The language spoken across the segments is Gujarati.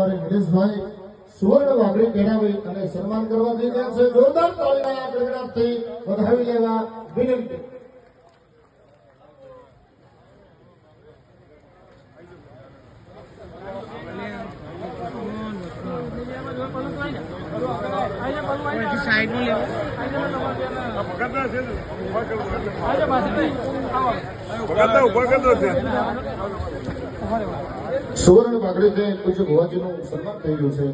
અમારે નિલેશભાઈ સુવર્ણ વાઘડી પહેરાવી અને સન્માન કરવા જઈ રહ્યા છે. જોરદાર તાળીના ગડગડાટથી વધાવી લેવા વિનંતી. સાઈડનું લેવું પકડતા ઉપર કરતો છે. સુવર્ણ વાઘડીથી પૂજ્ય ભુવાજીનું સન્માન થઈ છે,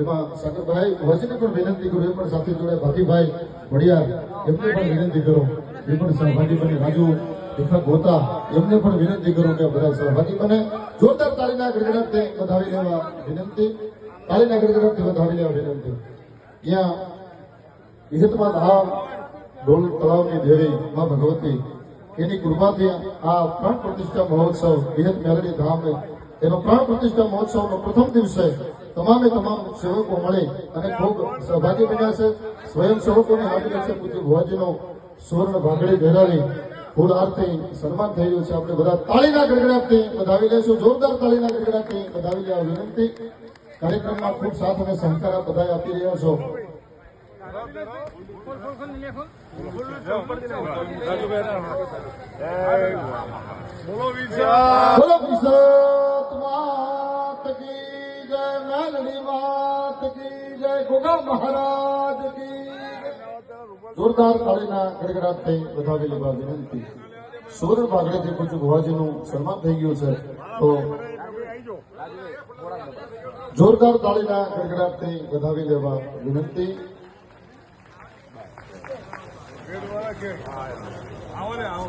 એમાં સાગરભાઈ ભુવાજીને પણ વિનંતી કરું, એ પણ સાથે જોડે ભાતીભાઈ વડિયાર, એમને પણ વિનંતી કરો. એ પણ સહભાગી બને. રાજુ ભીખા ગોતા, એમને પણ વિનંતી કરું કે બધા સહભાગી બને. જોરદાર તાળીના ગડગડાટથી વધાવી લેવા વિનંતી. તાળીના ગડગડાટથી વધાવી લેવા વિનંતી. ત્યાં વિહતમાં ધામ ડોલ તળાવની દેવી મા ભગવતી, એની કૃપાથી આ પ્રાણ પ્રતિષ્ઠા મહોત્સવ વિહત મેલડી ધામ એનો પ્રાણ પ્રતિષ્ઠા મહોત્સવનો પ્રથમ દિવસે તમામે તમામ સેવકો મળી અને ખૂબ સહભાગી બન્યા છે. સ્વયં સેવકોની હાજરી છે. પૂજ્ય ભુવાજીનો સુવર્ણ ભાગડી પહેરાવી ફૂલ આરતી સન્માન થઈ રહ્યું છે. આપણે બધા તાળીના ગડગડાટથી બધાવી લેશું જોરદાર તાળીના ગડગડાટથી બધાવી લેવા વિનંતી. કાર્યક્રમમાં ખૂબ સાથ અને સહકાર આપ બધા આપી રહ્યા છો. બોલો વિચાર માત કી જય ગોગા મહારાજ કી જોરદાર તાળીના ગડગડાટથી વધાવી લેવા વિનંતી. સુવર્ણ ભાગડેથી પૂજ્ય ભુવાજીનું સન્માન થઈ ગયું છે, તો જોરદાર તાળીના ગડગડાટથી વધાવી લેવા વિનંતી. આવો ને આવો